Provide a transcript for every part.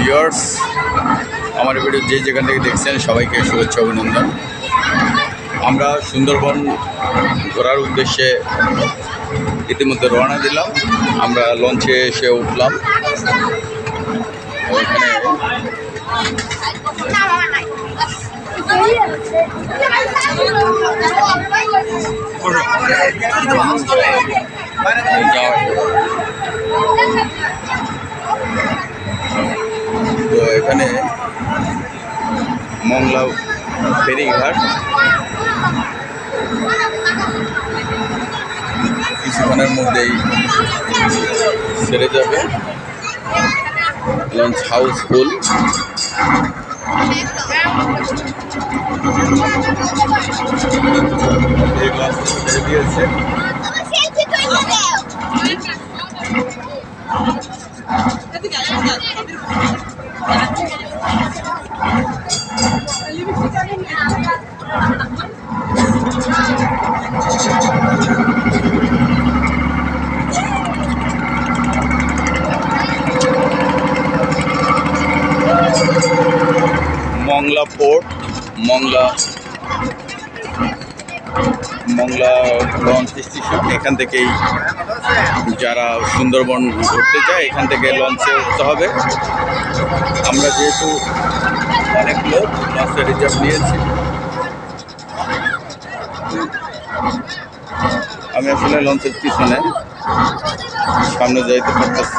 Viewers আমার video যে যেখান থেকে দেখছেন সবাইকে শুভেচ্ছা অভিনন্দন। আমরা সুন্দরবন ঘোরার উদ্দেশ্যে ইতিমধ্যে রওনা দিলাম। আমরা লঞ্চে এসে উঠলাম। ওখানে যাওয়া এখানে মংলা ফেরিঘাট। কিছুক্ষণের মধ্যেই ছেড়ে যাবে। লঞ্চ হাউসফুল দিয়েছে। Mongla port, Mongla Mongla launch station. এখান থেকেই যারা সুন্দরবন ঘুরতে যায়, এখান থেকে লঞ্চে উঠতে হবে। আমরা যেহেতু অনেক লোক লঞ্চে রিজার্ভ নিয়েছি। আমি আসলে লঞ্চের পিছনে সামনে যাইতে পারতেছি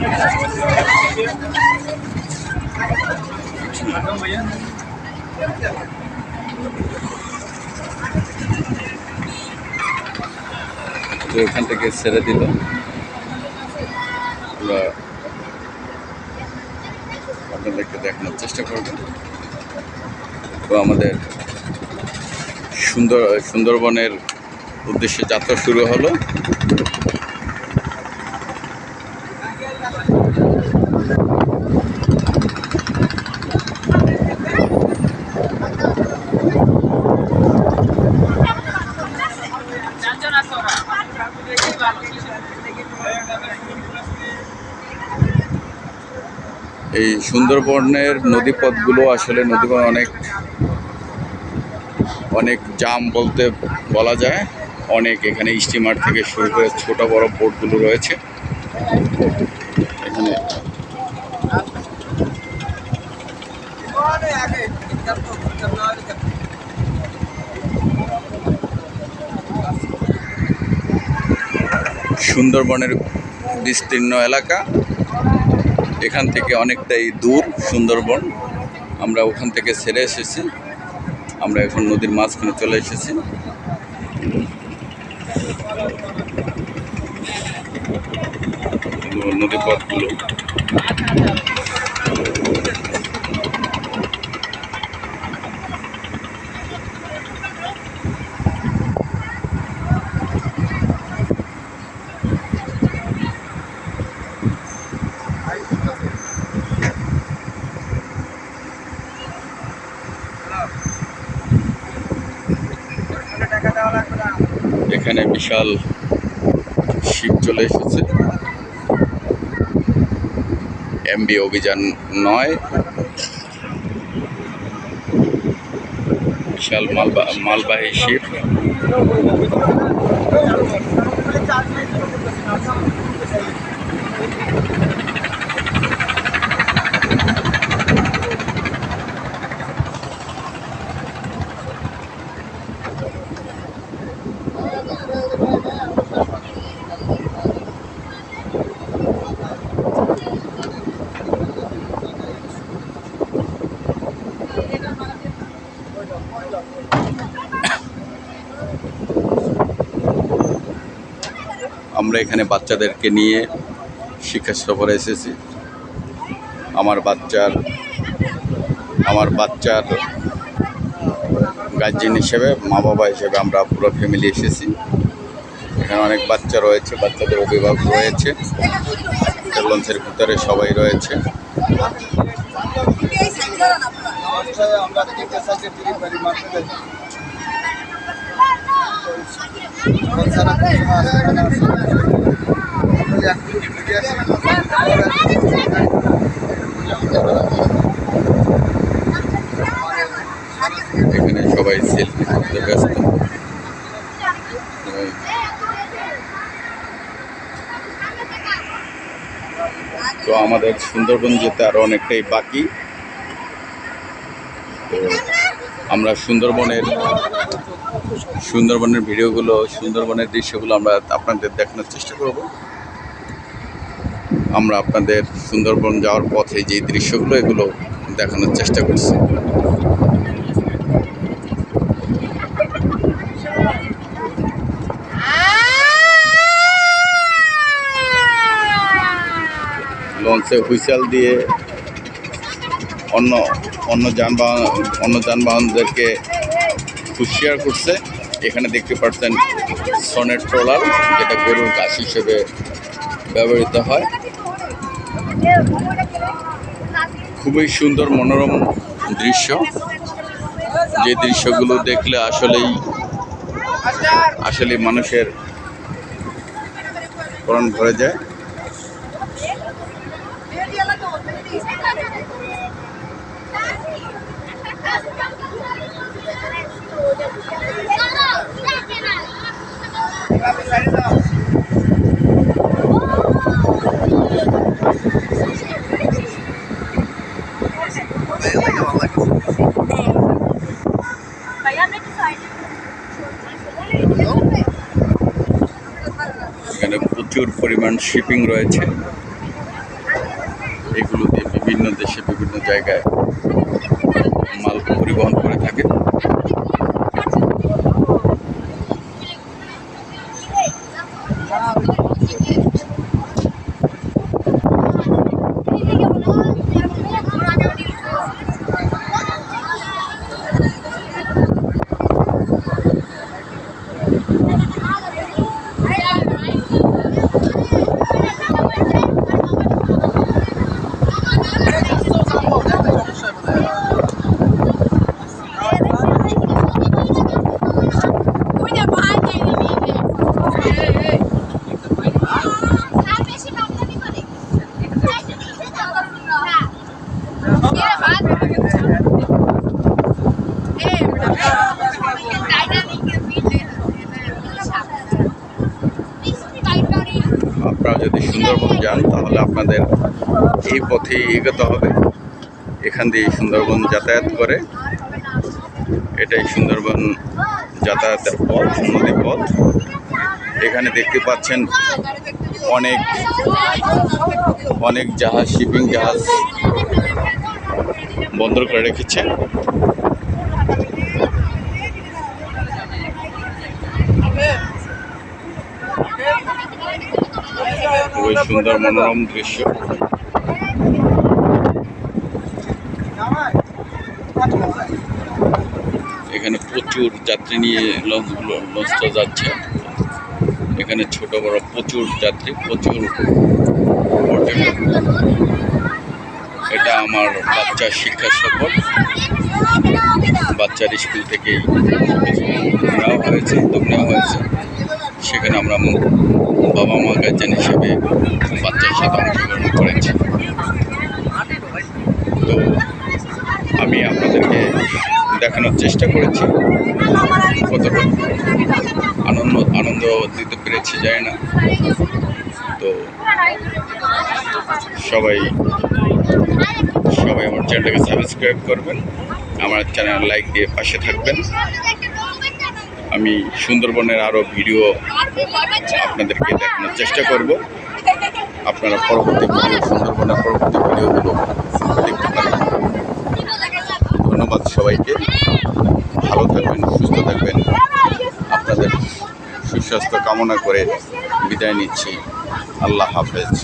তো এখান থেকে ছেড়ে দিল। আমরা আপনাদেরকে দেখানোর চেষ্টা করব। তো আমাদের সুন্দর, সুন্দরবনের উদ্দেশ্যে যাত্রা শুরু হলো। এই সুন্দরবনের নদীপথগুলো আসলে নদীপথ অনেক অনেক জাম বলতে বলা যায়। অনেক এখানে স্টিমার থেকে শুরু করে ছোট বড় বোটগুলো রয়েছে। এখানে সুন্দরবনের বিস্তীর্ণ এলাকা। এখান থেকে অনেকটাই দূর সুন্দরবন। আমরা ওখান থেকে ছেড়ে এসেছি। আমরা এখন নদীর মাঝখানে চলে এসেছি। নদী পথগুলো এখানে বিশাল শিব চলে এসেছে। এমবি অভিযান নয়। বিশাল মালবা মালবাহী শিপ আমরা এখানে বাচ্চাদেরকে নিয়ে শিক্ষা সফরে এসেছি। আমার বাচ্চার আমার বাচ্চার গার্জেন হিসেবে মা বাবা হিসেবে আমরা পুরো ফ্যামিলি এসেছি। এখানে অনেক বাচ্চা রয়েছে, বাচ্চাদের অভিভাবক রয়েছে। লঞ্চের ভিতরে সবাই রয়েছে। আমরা এখানে সবাই সেলফি করতে ব্যস্ত। তো আমাদের সুন্দরবন যেতে আরও অনেকটাই বাকি। তো আমরা সুন্দরবনের সুন্দরবনের ভিডিওগুলো, সুন্দরবনের দৃশ্যগুলো আমরা আপনাদের দেখানোর চেষ্টা করব। আমরা আপনাদের সুন্দরবন যাওয়ার পথে যে দৃশ্যগুলো, এগুলো দেখানোর চেষ্টা করছি। লঞ্চে হুইসেল দিয়ে অন্য অন্য যানবাহন, অন্য যানবাহনদেরকে হুঁশিয়ার করছে। এখানে দেখতে পাচ্ছেন সনের ট্রলার, যেটা গরুর ঘাস হিসেবে ব্যবহৃত হয়। খুবই সুন্দর মনোরম দৃশ্য। যে দৃশ্যগুলো দেখলে আসলেই আসলে মানুষের প্রাণ ভরে যায়। এখানে প্রচুর পরিমাণ শিপিং রয়েছে। এগুলো দিয়ে বিভিন্ন দেশে বিভিন্ন জায়গায় মাল পরিবহন করে থাকে। আপনারা যদি সুন্দরবন যান, তাহলে আপনাদের এই পথে এগোতে হবে। এখান দিয়ে সুন্দরবন যাতায়াত করে। এটাই সুন্দরবন যাতায়াতের পথ নদী পথ। এখানে দেখতে পাচ্ছেন অনেক অনেক জাহাজ, শিপিং জাহাজ বন্দর করে রেখেছে। খুবই সুন্দর মনোরম দৃশ্য। এখানে প্রচুর যাত্রী নিয়ে লঞ্চগুলো লঞ্চটা যাচ্ছে। এখানে ছোট বড় প্রচুর যাত্রী, প্রচুর এটা আমার বাচ্চার শিক্ষা সফর। বাচ্চার স্কুল থেকেই। নেওয়া হয়েছে, উদ্যোগ নেওয়া হয়েছে। সেখানে আমরা বাবা মা গার্জেন হিসেবে বাচ্চার সাথে অংশগ্রহণ করেছি। তো আমি আপনাদেরকে দেখানোর চেষ্টা করেছি। কতটা আনন্দ আনন্দ দিতে পেরেছি যায় না। তো সবাই সবাই আমার চ্যানেলটাকে সাবস্ক্রাইব করবেন। আমার চ্যানেল লাইক দিয়ে পাশে থাকবেন। আমি সুন্দরবনের আরও ভিডিও আপনাদেরকে দেখানোর চেষ্টা করব। আপনারা পরবর্তী ভিডিও, সুন্দরবনের পরবর্তী ভিডিওগুলো দেখতে পারেন ধন্যবাদ সবাইকে। ভালো থাকবেন, সুস্থ থাকবেন। আপনাদের সুস্বাস্থ্য কামনা করে বিদায় নিচ্ছি। আল্লাহ হাফেজ।